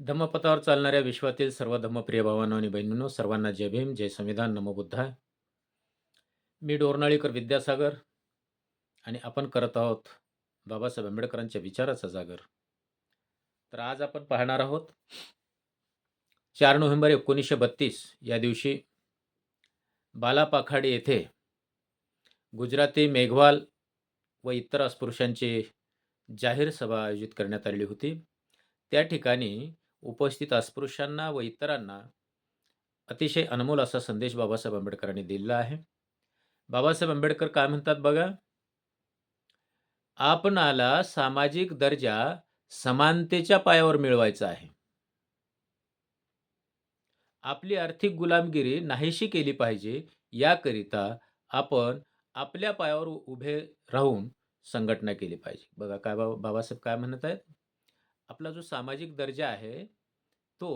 धम्मपथावर चालणाऱ्या विश्वातील सर्व धम्मप्रिय भावांनो आणि बहिणींनो सर्वांना जय भीम जय संविधान नमो बुद्धाय मी डोरनाळीकर विद्यासागर आणि आपण करत आहोत बाबासाहेब आंबेडकरांच्या विचाराचा जागर. तर आज आपण पाहणार आहोत चार नोव्हेंबर एकोणीसशे बत्तीस या दिवशी बालापाखाडी येथे गुजराती मेघवाल व इतर अस्पृश्यांची जाहीर सभा आयोजित करण्यात आली होती. त्या ठिकाणी उपस्थित अस्पृश्यांना व इतरांना अतिशय अनमोल असा संदेश बाबासाहेब आंबेडकरांनी दिलेला आहे. बाबासाहेब आंबेडकर काय म्हणतात बघा? आपणाला सामाजिक दर्जा समानतेच्या पायावर मिळवायचा आहे. आपली आर्थिक गुलामगिरी नाहीशी केली पाहिजे याकरिता आपण आपल्या पायावर उभे राहून संघटना केली पाहिजे. बघा काय बाबा बाबासाहेब काय म्हणत आहेत? आपला जो सामाजिक दर्जा आहे तो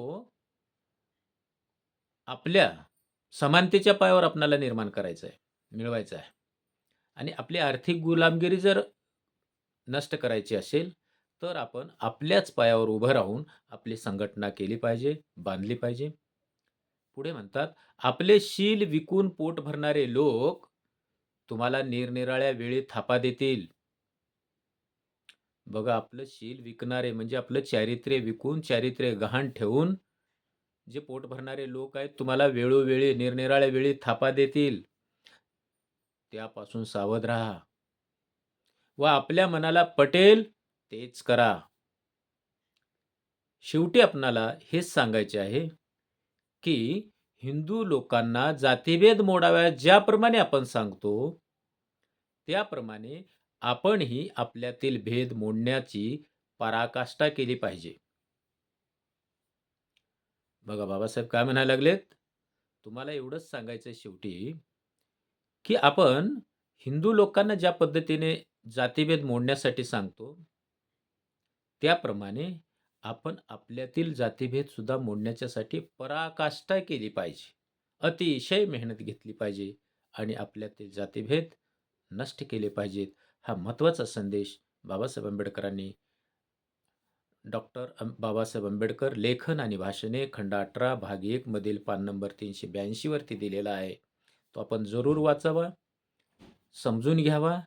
आपल्या समानतेच्या पायावर आपणाला निर्माण करायचा आहे मिळवायचा आहे. आणि आपली आर्थिक गुलामगिरी जर नष्ट करायची असेल तर आपण आपल्याच पायावर उभं राहून आपली संघटना केली पाहिजे बांधली पाहिजे. पुढे म्हणतात आपले शील विकून पोट भरणारे लोक तुम्हाला निरनिराळ्या वेळी थापा देतील. बघा आपलं शील विकणारे म्हणजे आपलं चारित्र्य विकून चारित्र्य गहाण ठेवून जे पोट भरणारे लोक आहेत तुम्हाला वेळोवेळी निरनिराळ्या वेळी थापा देतील. त्यापासून सावध राहा. व आपल्या मनाला पटेल तेच करा. शेवटी आपणाला हेच सांगायचे आहे की हिंदू लोकांना जातीभेद मोडाव्या ज्याप्रमाणे आपण सांगतो त्याप्रमाणे आपणही आपल्यातील भेद मोडण्याची पराकाष्ठा केली पाहिजे. बघा बाबासाहेब काय म्हणायला लागलेत? तुम्हाला एवढंच सांगायचं शेवटी की आपण हिंदू लोकांना ज्या पद्धतीने जातीभेद मोडण्यासाठी सांगतो त्याप्रमाणे आपण आपल्यातील जातीभेद सुद्धा मोडण्याच्यासाठी पराकाष्ठा केली पाहिजे. अतिशय मेहनत घेतली पाहिजे आणि आपल्यातील जातीभेद नष्ट केले पाहिजेत. हा महत्त्वाचा संदेश बाबासाहेब आंबेडकरांनी डॉक्टर बाबासाहेब आंबेडकर लेखन आणि भाषणे खंड अठरा भाग एकमधील पान नंबर तीनशे ब्याऐंशीवरती दिलेला आहे. तो आपण जरूर वाचावा समजून घ्यावा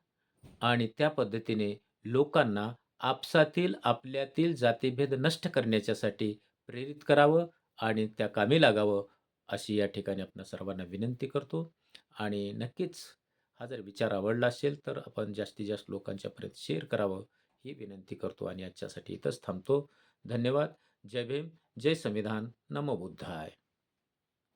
आणि त्या पद्धतीने लोकांना आपसातील आपल्यातील जातीभेद नष्ट करण्याच्यासाठी प्रेरित करावं आणि त्या कामी लागावं अशी या ठिकाणी आपण सर्वांना विनंती करतो. आणि नक्कीच हा जर विचार आवडला असेल तर आपण जास्तीत जास्त लोकांच्यापर्यंत शेअर करावं ही विनंती करतो आणि आजच्यासाठी इथंच थांबतो. धन्यवाद. जय भीम. जय संविधान. नमो बुद्धाय.